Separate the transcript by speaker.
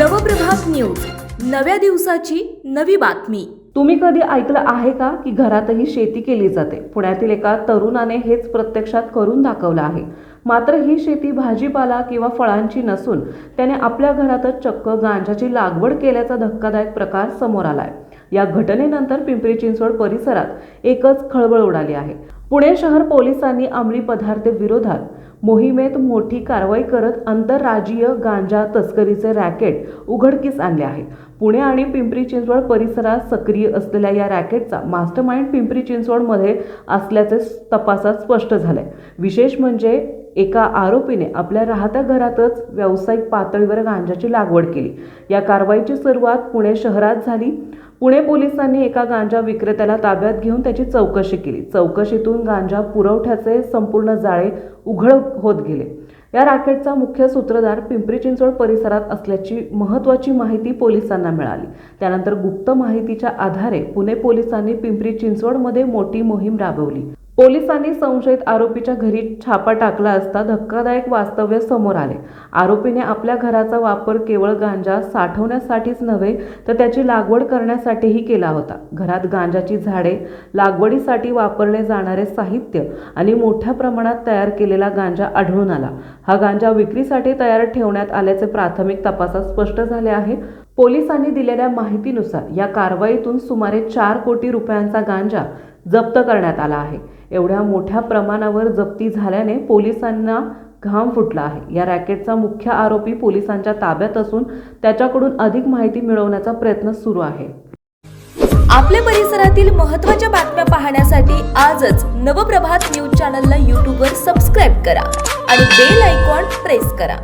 Speaker 1: नव्या दिवसाची नवी बातमी.
Speaker 2: तुम्ही कधी ऐकलं आहे का की घरातही शेती केली जाते? पुण्यातील एका तरुणाने हेच प्रत्यक्षात करून दाखवलं आहे. मात्र ही शेती भाजीपाला किंवा फळांची नसून त्याने आपल्या घरातच चक्क गांजाची लागवड केल्याचा धक्कादायक प्रकार समोर आलाय. या घटनेनंतर पिंपरी चिंचवड परिसरात एकच खळबळ उडाली आहे. पुणे शहर पोलिसांनी अंमली पदार्थ विरोधात मोहिमेत मोठी कारवाई करत आंतरराज्यीय गांजा तस्करीचे रॅकेट उघडकीस आणले आहे पुणे आणि पिंपरी चिंचवड परिसरात सक्रिय असलेल्या या रॅकेटचा मास्टरमाइंड पिंपरी चिंचवडमध्ये असल्याचे तपासात स्पष्ट झाले विशेष म्हणजे एका आरोपीने आपल्या राहत्या घरातच व्यावसायिक पातळीवर गांजाची लागवड केली. या कारवाईची सुरुवात पुणे शहरात झाली. पुणे पोलिसांनी एका गांजा विक्रेत्याला ताब्यात घेऊन त्याची चौकशी केली. चौकशीतून गांजा पुरवठ्याचे संपूर्ण जाळे उघड होत गेले. या रॅकेटचा मुख्य सूत्रधार पिंपरी चिंचवड परिसरात असल्याची महत्त्वाची माहिती पोलिसांना मिळाली. त्यानंतर गुप्त माहितीच्या आधारे पुणे पोलिसांनी पिंपरी चिंचवडमध्ये मोठी मोहीम राबवली. पोलिसांनी संशयित आरोपीच्या घरी छापा टाकला असता धक्कादायक वास्तव्य समोर आले. आरोपीने आपल्या घराचा वापर केवळ गांजा साठवण्यासाठीच नव्हे तर त्याची लागवड करण्यासाठीही केला होता. घरात गांजाची झाडे लागवडीसाठी वापरले जाणारे साहित्य आणि मोठ्या प्रमाणात तयार केलेला गांजा आढळून आला. हा गांजा विक्रीसाठी तयार ठेवण्यात आल्याचे प्राथमिक तपासात स्पष्ट झाले आहे. पोलिसांनी दिलेल्या माहितीनुसार या कारवाईतून सुमारे चार कोटी रुपयांचा गांजा जप्त करण्यात आला आहे. एवढ्या मोठ्या प्रमाणावर जप्ती झाल्याने पोलिसांना घाम फुटला आहे. या रॅकेटचा मुख्य आरोपी पोलिसांच्या ताब्यात असून त्याच्याकडून अधिक माहिती मिळवण्याचा प्रयत्न सुरू आहे.
Speaker 1: आपल्या परिसरातील महत्त्वाच्या बातम्या पाहण्यासाठी आजच नवप्रभात न्यूज चॅनलला यूट्यूबवर सबस्क्राईब करा आणि बेल आयकॉन प्रेस करा.